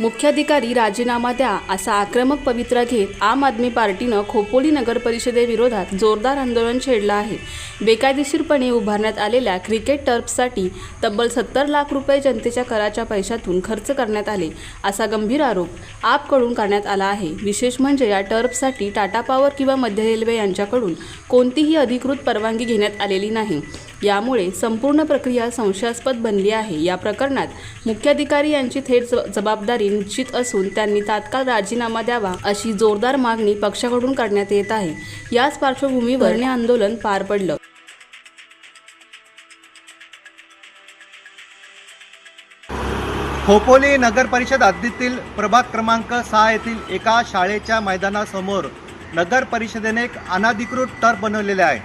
मुख्याधिकारी राजीनामा द्या असा आक्रमक पवित्रा घेत आम आदमी पार्टीनं खोपोली नगर परिषदेविरोधात जोरदार आंदोलन छेडलं आहे. बेकायदेशीरपणे उभारण्यात आलेल्या क्रिकेट टर्फसाठी तब्बल सत्तर लाख रुपये जनतेच्या कराच्या पैशातून खर्च करण्यात आले असा गंभीर आरोप आपकडून करण्यात आला आहे. विशेष म्हणजे या टर्फसाठी टाटा पॉवर किंवा मध्य रेल्वे यांच्याकडून कोणतीही अधिकृत परवानगी घेण्यात आलेली नाही. यामुळे संपूर्ण प्रक्रिया संशयास्पद बनली आहे. या प्रकरणात मुख्याधिकारी यांची थेट जबाबदारी निश्चित असून त्यांनी तात्काळ राजीनामा द्यावा अशी जोरदार मागणी पक्षाकडून करण्यात येत आहे. याच पार्श्वभूमीवर धरणे आंदोलन पार पडलं. खोपोली नगर परिषद हद्दीतील प्रभाग क्रमांक सहा येथील एका शाळेच्या मैदानासमोर नगर परिषदेने एक अनाधिकृत टर्फ बनवलेले आहे.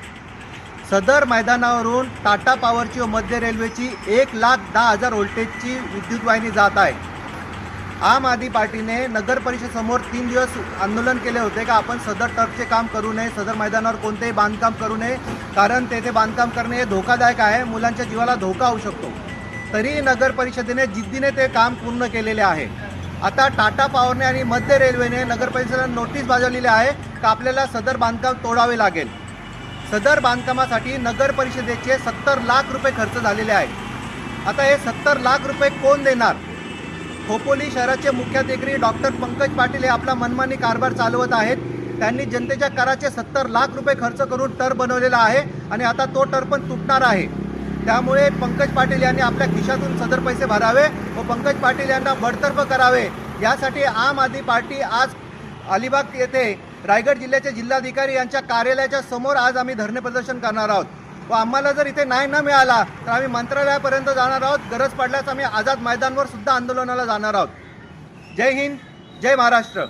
सदर मैदानावरून टाटा पॉवरची व मध्य रेल्वेची एक लाख दहा हजार व्होल्टेजची विद्युत वाहिनी जात आहे. आम आदमी पार्टीने नगर परिषदसमोर तीन दिवस आंदोलन केले होते का आपण सदर टर्फचे काम करू नये सदर मैदानावर कोणतेही बांधकाम करू नये कारण तेथे बांधकाम करणे हे धोकादायक आहे मुलांच्या जीवाला धोका होऊ शकतो. तरी नगर परिषदेने जिद्दीने ते काम पूर्ण केलेले आहे. आता टाटा पॉवरने आणि मध्य रेल्वेने नगर परिषदेला नोटीस बजावलेली आहे का आपल्याला सदर बांधकाम तोडावे लागेल? सदर बांधकामासाठी नगर परिषदेचे सत्तर लाख रुपये खर्च झालेले आहे आता हे सत्तर लाख रुपये कोण देणार? खोपोली शहराचे मुख्याधिकारी डॉक्टर पंकज पाटील हे आपला मनमानी कारभार चालवत आहेत. त्यांनी जनतेच्या कराचे सत्तर लाख रुपये खर्च करून टर बनवलेला आहे आणि आता तो टर पण तुटणार आहे. त्यामुळे पंकज पाटील यांनी आपल्या खिशातून सदर पैसे भरावे व पंकज पाटील यांना बडतर्फ करावे. यासाठी आम आदमी पार्टी आज अलिबाग येथे रायगड जिल्ह्याचे जिल्हाधिकारी यांच्या कार्यालयाच्या समोर आज आम्ही धरणे प्रदर्शन करणार आहोत. व आम्हाला जर इथे न्याय न मिळाला तर आम्ही मंत्रालयापर्यंत जाणार आहोत. गरज पडल्यास आम्ही आझाद मैदानवर सुद्धा आंदोलनाला जाणार आहोत. जय हिंद जय महाराष्ट्र.